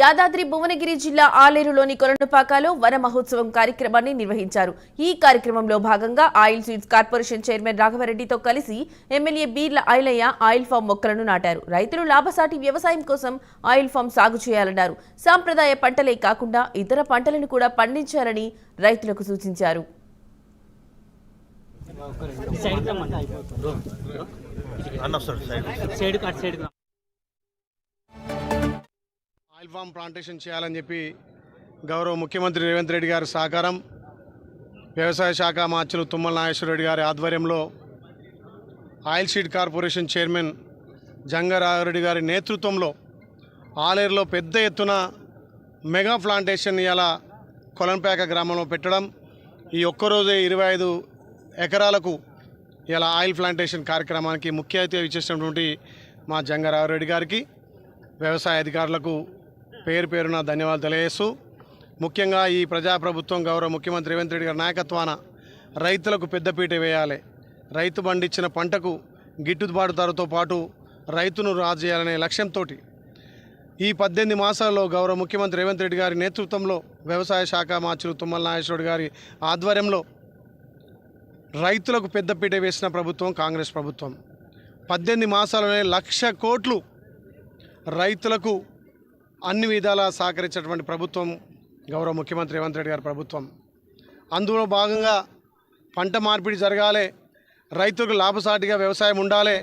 యాదాద్రి భువనగిరి జిల్లా ఆలేరులోని కొరణపాకాలో వన మహోత్సవం కార్యక్రమాన్ని నిర్వహించారు. ఈ కార్యక్రమంలో భాగంగా ఆయిల్ సీడ్స్ కార్పొరేషన్ చైర్మన్ రాఘవరెడ్డితో కలిసి MLA Beerla Ilaiah oil palm మొక్కలను నాటారు. రైతులు లాభసాటి వ్యవసాయం కోసం ఆయిల్ ఫామ్ సాగు చేయాలన్నారు. సాంప్రదాయ పంటలే కాకుండా ఇతర పంటలను కూడా పండించాలని రైతులకు సూచించారు. సైడ్ ఆయిల్ ఫామ్ ప్లాంటేషన్ చేయాలని చెప్పి గౌరవ ముఖ్యమంత్రి రేవంత్ రెడ్డి గారి సహకారం వ్యవసాయ శాఖ మార్చులు తుమ్మల నాగేశ్వరరెడ్డి గారి ఆధ్వర్యంలో oil seed corporation chairman Janga Ragha Reddy గారి నేతృత్వంలో ఆలేరులో పెద్ద ఎత్తున మెగా ప్లాంటేషన్ ఇలా కొలంపేక గ్రామంలో పెట్టడం. ఈ ఒక్కరోజే ఇరవై ఐదు ఎకరాలకు ఇలా ఆయిల్ ప్లాంటేషన్ కార్యక్రమానికి ముఖ్య అతిథి ఇచ్చేసినటువంటి మా జంగారాఘరెడ్డి గారికి వ్యవసాయ అధికారులకు పేరు పేరున ధన్యవాదాలు తెలియజేస్తూ ముఖ్యంగా ఈ ప్రజాప్రభుత్వం గౌరవ ముఖ్యమంత్రి రేవంత్ రెడ్డి గారి నాయకత్వాన రైతులకు పెద్దపీట వేయాలి. రైతు పండించిన పంటకు గిట్టుబాటు ధరతో పాటు రైతును రాజు చేయాలనే లక్ష్యంతో ఈ పద్దెనిమిది మాసాల్లో గౌరవ ముఖ్యమంత్రి రేవంత్ రెడ్డి గారి నేతృత్వంలో వ్యవసాయ శాఖ మార్చులు తుమ్మల నాగేశ్వరుడు గారి ఆధ్వర్యంలో రైతులకు పెద్దపీట వేసిన ప్రభుత్వం కాంగ్రెస్ ప్రభుత్వం. పద్దెనిమిది మాసాలనే లక్ష కోట్లు రైతులకు అన్ని విధాలా సహకరించినటువంటి ప్రభుత్వం గౌరవ ముఖ్యమంత్రి రేవంత్ రెడ్డి గారి ప్రభుత్వం. అందులో భాగంగా పంట మార్పిడి జరగాలి రైతులకు లాభసాటిగా వ్యవసాయం ఉండాలి